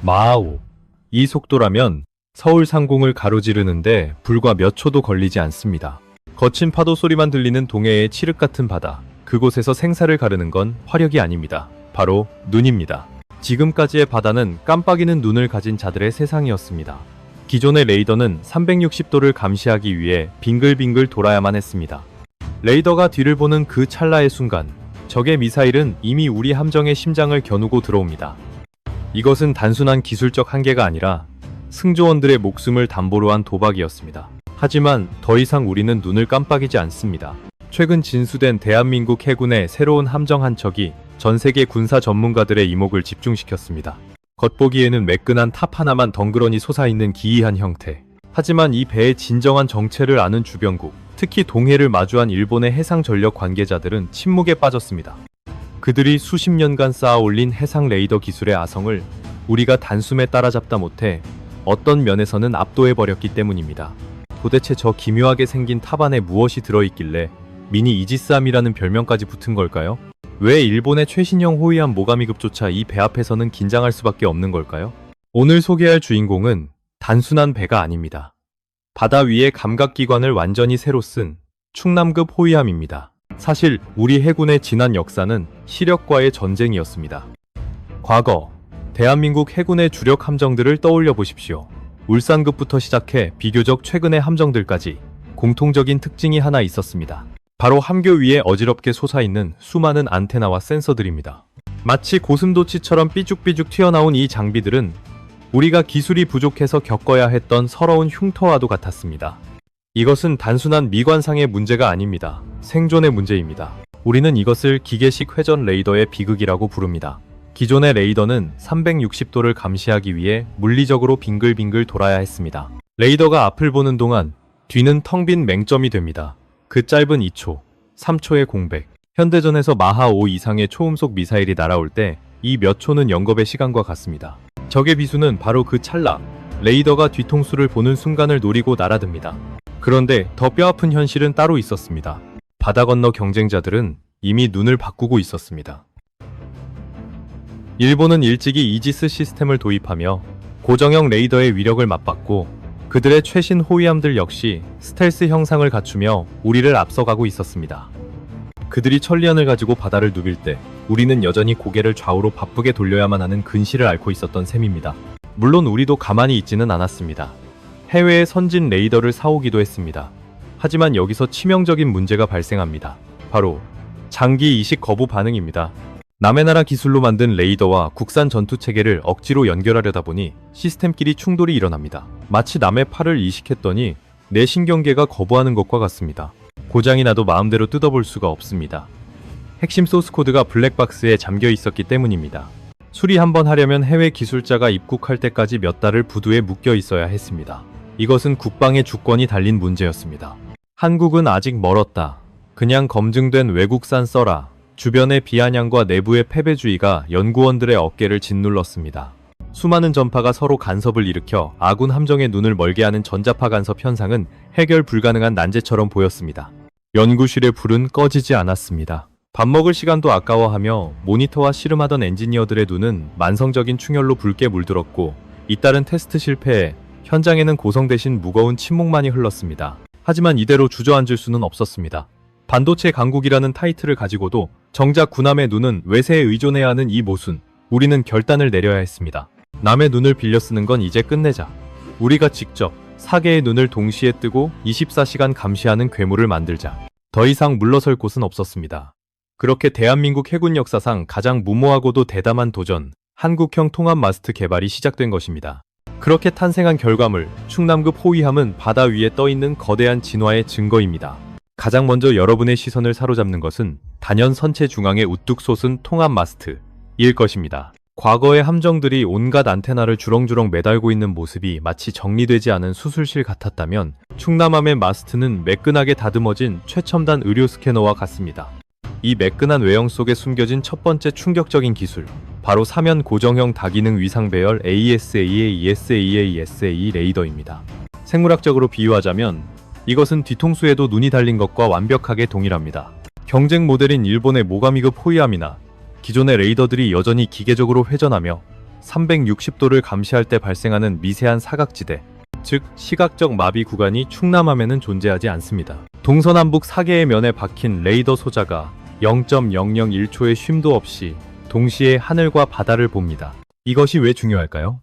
마하오. 이 속도라면 서울 상공을 가로지르는데 불과 몇 초도 걸리지 않습니다. 거친 파도 소리만 들리는 동해의 칠흑 같은 바다. 그곳에서 생사를 가르는 건 화력이 아닙니다. 바로 눈입니다. 지금까지의 바다는 깜빡이는 눈을 가진 자들의 세상이었습니다. 기존의 레이더는 360도를 감시하기 위해 빙글빙글 돌아야만 했습니다. 레이더가 뒤를 보는 그 찰나의 순간, 적의 미사일은 이미 우리 함정의 심장을 겨누고 들어옵니다. 이것은 단순한 기술적 한계가 아니라 승조원들의 목숨을 담보로 한 도박이었습니다. 하지만 더 이상 우리는 눈을 깜빡이지 않습니다. 최근 진수된 대한민국 해군의 새로운 함정 한 척이 전 세계 군사 전문가들의 이목을 집중시켰습니다. 겉보기에는 매끈한 탑 하나만 덩그러니 솟아있는 기이한 형태. 하지만 이 배의 진정한 정체를 아는 주변국, 특히 동해를 마주한 일본의 해상 전력 관계자들은 침묵에 빠졌습니다. 그들이 수십 년간 쌓아 올린 해상 레이더 기술의 아성을 우리가 단숨에 따라잡다 못해 어떤 면에서는 압도해 버렸기 때문입니다. 도대체 저 기묘하게 생긴 탑 안에 무엇이 들어있길래 미니 이지스함이라는 별명까지 붙은 걸까요? 왜 일본의 최신형 호위함 모가미급조차 이 배 앞에서는 긴장할 수밖에 없는 걸까요? 오늘 소개할 주인공은 단순한 배가 아닙니다. 바다 위의 감각기관을 완전히 새로 쓴 충남급 호위함입니다. 사실 우리 해군의 지난 역사는 시력과의 전쟁이었습니다. 과거 대한민국 해군의 주력 함정들을 떠올려 보십시오. 울산급부터 시작해 비교적 최근의 함정들까지 공통적인 특징이 하나 있었습니다. 바로 함교 위에 어지럽게 솟아있는 수많은 안테나와 센서들입니다. 마치 고슴도치처럼 삐죽삐죽 튀어나온 이 장비들은 우리가 기술이 부족해서 겪어야 했던 서러운 흉터와도 같았습니다. 이것은 단순한 미관상의 문제가 아닙니다. 생존의 문제입니다. 우리는 이것을 기계식 회전 레이더의 비극이라고 부릅니다. 기존의 레이더는 360도를 감시하기 위해 물리적으로 빙글빙글 돌아야 했습니다. 레이더가 앞을 보는 동안 뒤는 텅 빈 맹점이 됩니다. 그 짧은 2초, 3초의 공백. 현대전에서 마하 5 이상의 초음속 미사일이 날아올 때 이 몇 초는 영겁의 시간과 같습니다. 적의 비수는 바로 그 찰나, 레이더가 뒤통수를 보는 순간을 노리고 날아듭니다. 그런데 더 뼈아픈 현실은 따로 있었습니다. 바다 건너 경쟁자들은 이미 눈을 바꾸고 있었습니다. 일본은 일찍이 이지스 시스템을 도입하며 고정형 레이더의 위력을 맞받고 그들의 최신 호위함들 역시 스텔스 형상을 갖추며 우리를 앞서가고 있었습니다. 그들이 천리안을 가지고 바다를 누빌 때 우리는 여전히 고개를 좌우로 바쁘게 돌려야만 하는 근시를 앓고 있었던 셈입니다. 물론 우리도 가만히 있지는 않았습니다. 해외의 선진 레이더를 사오기도 했습니다. 하지만 여기서 치명적인 문제가 발생합니다. 바로 장기 이식 거부 반응입니다. 남의 나라 기술로 만든 레이더와 국산 전투 체계를 억지로 연결하려다 보니 시스템끼리 충돌이 일어납니다. 마치 남의 팔을 이식했더니 내 신경계가 거부하는 것과 같습니다. 고장이 나도 마음대로 뜯어볼 수가 없습니다. 핵심 소스 코드가 블랙박스에 잠겨 있었기 때문입니다. 수리 한번 하려면 해외 기술자가 입국할 때까지 몇 달을 부두에 묶여 있어야 했습니다. 이것은 국방의 주권이 달린 문제였습니다. 한국은 아직 멀었다. 그냥 검증된 외국산 써라. 주변의 비아냥과 내부의 패배주의가 연구원들의 어깨를 짓눌렀습니다. 수많은 전파가 서로 간섭을 일으켜 아군 함정의 눈을 멀게 하는 전자파 간섭 현상은 해결 불가능한 난제처럼 보였습니다. 연구실의 불은 꺼지지 않았습니다. 밥 먹을 시간도 아까워하며 모니터와 씨름하던 엔지니어들의 눈은 만성적인 충혈로 붉게 물들었고 잇따른 테스트 실패에 현장에는 고성 대신 무거운 침묵만이 흘렀습니다. 하지만 이대로 주저앉을 수는 없었습니다. 반도체 강국이라는 타이틀을 가지고도 정작 군함의 눈은 외세에 의존해야 하는 이 모순, 우리는 결단을 내려야 했습니다. 남의 눈을 빌려 쓰는 건 이제 끝내자. 우리가 직접 사계의 눈을 동시에 뜨고 24시간 감시하는 괴물을 만들자. 더 이상 물러설 곳은 없었습니다. 그렇게 대한민국 해군 역사상 가장 무모하고도 대담한 도전, 한국형 통합 마스트 개발이 시작된 것입니다. 그렇게 탄생한 결과물, 충남급 호위함은 바다 위에 떠있는 거대한 진화의 증거입니다. 가장 먼저 여러분의 시선을 사로잡는 것은 단연 선체 중앙에 우뚝 솟은 통합 마스트 일 것입니다. 과거의 함정들이 온갖 안테나를 주렁주렁 매달고 있는 모습이 마치 정리되지 않은 수술실 같았다면 충남함의 마스트는 매끈하게 다듬어진 최첨단 의료 스캐너와 같습니다. 이 매끈한 외형 속에 숨겨진 첫 번째 충격적인 기술, 바로 사면 고정형 다기능 위상 배열 ASAA, ESAA, SA 레이더입니다. 생물학적으로 비유하자면 이것은 뒤통수에도 눈이 달린 것과 완벽하게 동일합니다. 경쟁 모델인 일본의 모가미급 호위함이나 기존의 레이더들이 여전히 기계적으로 회전하며 360도를 감시할 때 발생하는 미세한 사각지대, 즉 시각적 마비 구간이 충남함에는 존재하지 않습니다. 동서남북 4개의 면에 박힌 레이더 소자가 0.001초의 쉼도 없이 동시에 하늘과 바다를 봅니다. 이것이 왜 중요할까요?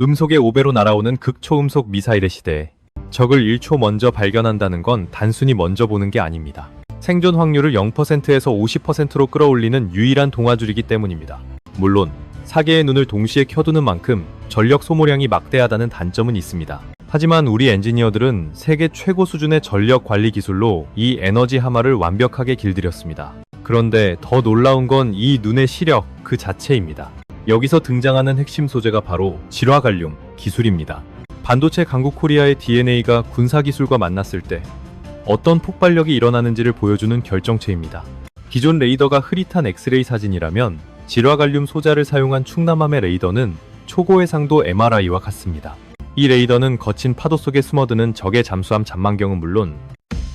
음속의 5배로 날아오는 극초음속 미사일의 시대에 적을 1초 먼저 발견한다는 건 단순히 먼저 보는 게 아닙니다. 생존 확률을 0%에서 50%로 끌어올리는 유일한 동화줄이기 때문입니다. 물론 사계의 눈을 동시에 켜두는 만큼 전력 소모량이 막대하다는 단점은 있습니다. 하지만 우리 엔지니어들은 세계 최고 수준의 전력 관리 기술로 이 에너지 하마를 완벽하게 길들였습니다. 그런데 더 놀라운 건 이 눈의 시력 그 자체입니다. 여기서 등장하는 핵심 소재가 바로 질화갈륨 기술입니다. 반도체 강국 코리아의 DNA가 군사 기술과 만났을 때 어떤 폭발력이 일어나는지를 보여주는 결정체입니다. 기존 레이더가 흐릿한 엑스레이 사진이라면 질화갈륨 소자를 사용한 충남함의 레이더는 초고해상도 MRI와 같습니다. 이 레이더는 거친 파도 속에 숨어드는 적의 잠수함 잠만경은 물론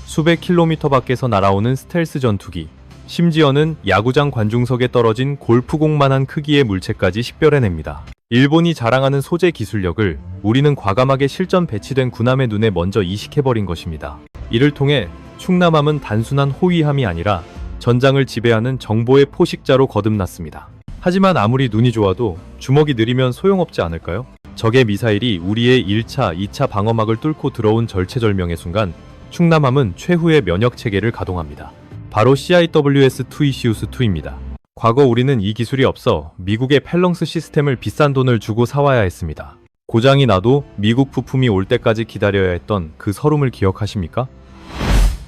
수백 킬로미터 밖에서 날아오는 스텔스 전투기, 심지어는 야구장 관중석에 떨어진 골프공만한 크기의 물체까지 식별해냅니다. 일본이 자랑하는 소재 기술력을 우리는 과감하게 실전 배치된 군함의 눈에 먼저 이식해버린 것입니다. 이를 통해 충남함은 단순한 호위함이 아니라 전장을 지배하는 정보의 포식자로 거듭났습니다. 하지만 아무리 눈이 좋아도 주먹이 느리면 소용없지 않을까요? 적의 미사일이 우리의 1차, 2차 방어막을 뚫고 들어온 절체절명의 순간 충남함은 최후의 면역 체계를 가동합니다. 바로 CIWS-2 이시우스-2입니다. 과거 우리는 이 기술이 없어 미국의 펠렁스 시스템을 비싼 돈을 주고 사와야 했습니다. 고장이 나도 미국 부품이 올 때까지 기다려야 했던 그 서름을 기억하십니까?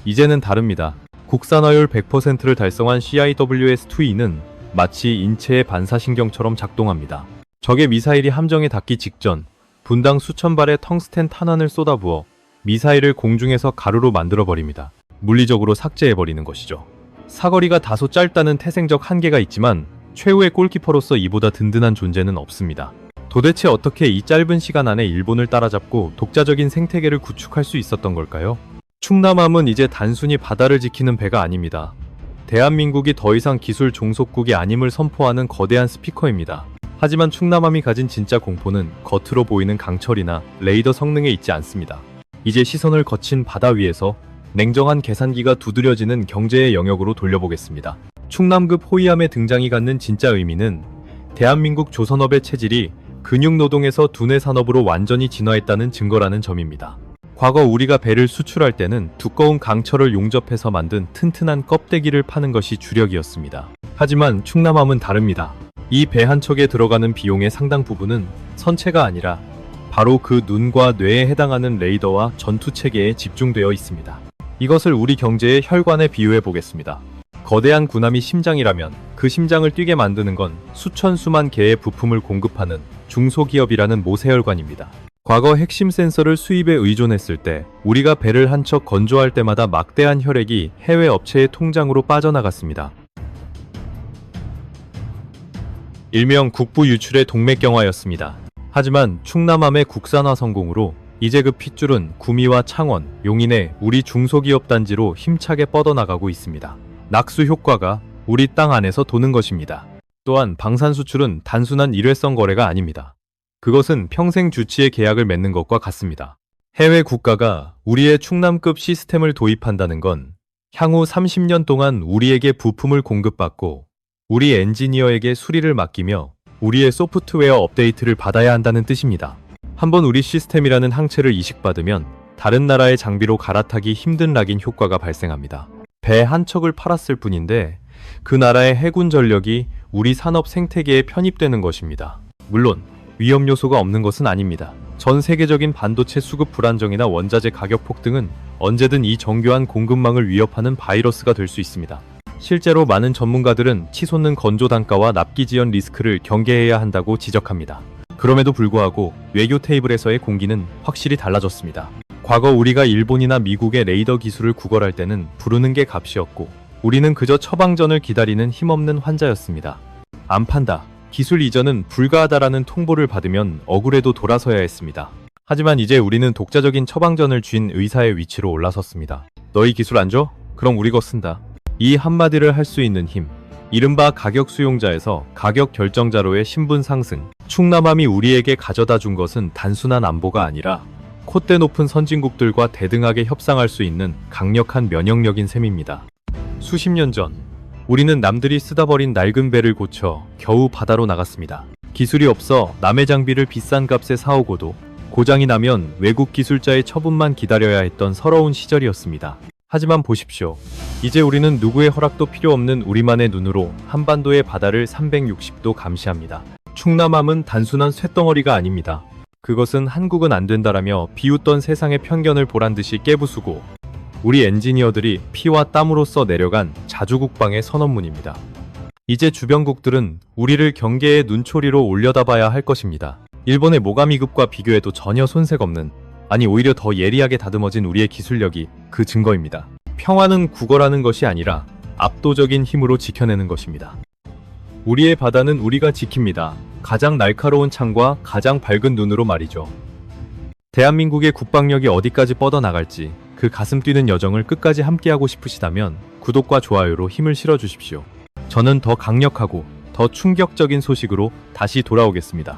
이제는 다릅니다. 국산화율 100%를 달성한 CIWS-2E는 마치 인체의 반사신경처럼 작동합니다. 적의 미사일이 함정에 닿기 직전 분당 수천 발의 텅스텐 탄환을 쏟아부어 미사일을 공중에서 가루로 만들어버립니다. 물리적으로 삭제해버리는 것이죠. 사거리가 다소 짧다는 태생적 한계가 있지만 최후의 골키퍼로서 이보다 든든한 존재는 없습니다. 도대체 어떻게 이 짧은 시간 안에 일본을 따라잡고 독자적인 생태계를 구축할 수 있었던 걸까요? 충남함은 이제 단순히 바다를 지키는 배가 아닙니다. 대한민국이 더 이상 기술 종속국이 아님을 선포하는 거대한 스피커입니다. 하지만 충남함이 가진 진짜 공포는 겉으로 보이는 강철이나 레이더 성능에 있지 않습니다. 이제 시선을 거친 바다 위에서 냉정한 계산기가 두드려지는 경제의 영역으로 돌려보겠습니다. 충남급 호위함의 등장이 갖는 진짜 의미는 대한민국 조선업의 체질이 근육노동에서 두뇌 산업으로 완전히 진화했다는 증거라는 점입니다. 과거 우리가 배를 수출할 때는 두꺼운 강철을 용접해서 만든 튼튼한 껍데기를 파는 것이 주력이었습니다. 하지만 충남함은 다릅니다. 이 배 한 척에 들어가는 비용의 상당 부분은 선체가 아니라 바로 그 눈과 뇌에 해당하는 레이더와 전투 체계에 집중되어 있습니다. 이것을 우리 경제의 혈관에 비유해 보겠습니다. 거대한 군함이 심장이라면 그 심장을 뛰게 만드는 건 수천 수만 개의 부품을 공급하는 중소기업이라는 모세혈관입니다. 과거 핵심 센서를 수입에 의존했을 때 우리가 배를 한 척 건조할 때마다 막대한 혈액이 해외 업체의 통장으로 빠져나갔습니다. 일명 국부 유출의 동맥경화였습니다. 하지만 충남함의 국산화 성공으로 이제 그 핏줄은 구미와 창원, 용인의 우리 중소기업 단지로 힘차게 뻗어나가고 있습니다. 낙수 효과가 우리 땅 안에서 도는 것입니다. 또한 방산 수출은 단순한 일회성 거래가 아닙니다. 그것은 평생 주치의 계약을 맺는 것과 같습니다. 해외 국가가 우리의 충남급 시스템을 도입한다는 건 향후 30년 동안 우리에게 부품을 공급받고 우리 엔지니어에게 수리를 맡기며 우리의 소프트웨어 업데이트를 받아야 한다는 뜻입니다. 한번 우리 시스템이라는 항체를 이식받으면 다른 나라의 장비로 갈아타기 힘든 락인 효과가 발생합니다. 배 한 척을 팔았을 뿐인데 그 나라의 해군 전력이 우리 산업 생태계에 편입되는 것입니다. 물론 위험 요소가 없는 것은 아닙니다. 전 세계적인 반도체 수급 불안정이나 원자재 가격 폭등은 언제든 이 정교한 공급망을 위협하는 바이러스가 될 수 있습니다. 실제로 많은 전문가들은 치솟는 건조 단가와 납기 지연 리스크를 경계해야 한다고 지적합니다. 그럼에도 불구하고 외교 테이블에서의 공기는 확실히 달라졌습니다. 과거 우리가 일본이나 미국의 레이더 기술을 구걸할 때는 부르는 게 값이었고 우리는 그저 처방전을 기다리는 힘없는 환자였습니다. 안 판다. 기술 이전은 불가하다라는 통보를 받으면 억울해도 돌아서야 했습니다. 하지만 이제 우리는 독자적인 처방전을 쥔 의사의 위치로 올라섰습니다. 너희 기술 안 줘? 그럼 우리 거 쓴다. 이 한마디를 할 수 있는 힘. 이른바 가격 수용자에서 가격 결정자로의 신분 상승. 충남함이 우리에게 가져다 준 것은 단순한 안보가 아니라 콧대 높은 선진국들과 대등하게 협상할 수 있는 강력한 면역력인 셈입니다. 수십 년 전, 우리는 남들이 쓰다 버린 낡은 배를 고쳐 겨우 바다로 나갔습니다. 기술이 없어 남의 장비를 비싼 값에 사오고도 고장이 나면 외국 기술자의 처분만 기다려야 했던 서러운 시절이었습니다. 하지만 보십시오. 이제 우리는 누구의 허락도 필요 없는 우리만의 눈으로 한반도의 바다를 360도 감시합니다. 충남함은 단순한 쇳덩어리가 아닙니다. 그것은 한국은 안 된다라며 비웃던 세상의 편견을 보란 듯이 깨부수고 우리 엔지니어들이 피와 땀으로 써 내려간 자주국방의 선언문입니다. 이제 주변국들은 우리를 경계의 눈초리로 올려다봐야 할 것입니다. 일본의 모가미급과 비교해도 전혀 손색 없는 아니 오히려 더 예리하게 다듬어진 우리의 기술력이 그 증거입니다. 평화는 구걸하는 것이 아니라 압도적인 힘으로 지켜내는 것입니다. 우리의 바다는 우리가 지킵니다. 가장 날카로운 창과 가장 밝은 눈으로 말이죠. 대한민국의 국방력이 어디까지 뻗어나갈지 그 가슴 뛰는 여정을 끝까지 함께하고 싶으시다면 구독과 좋아요로 힘을 실어주십시오. 저는 더 강력하고 더 충격적인 소식으로 다시 돌아오겠습니다.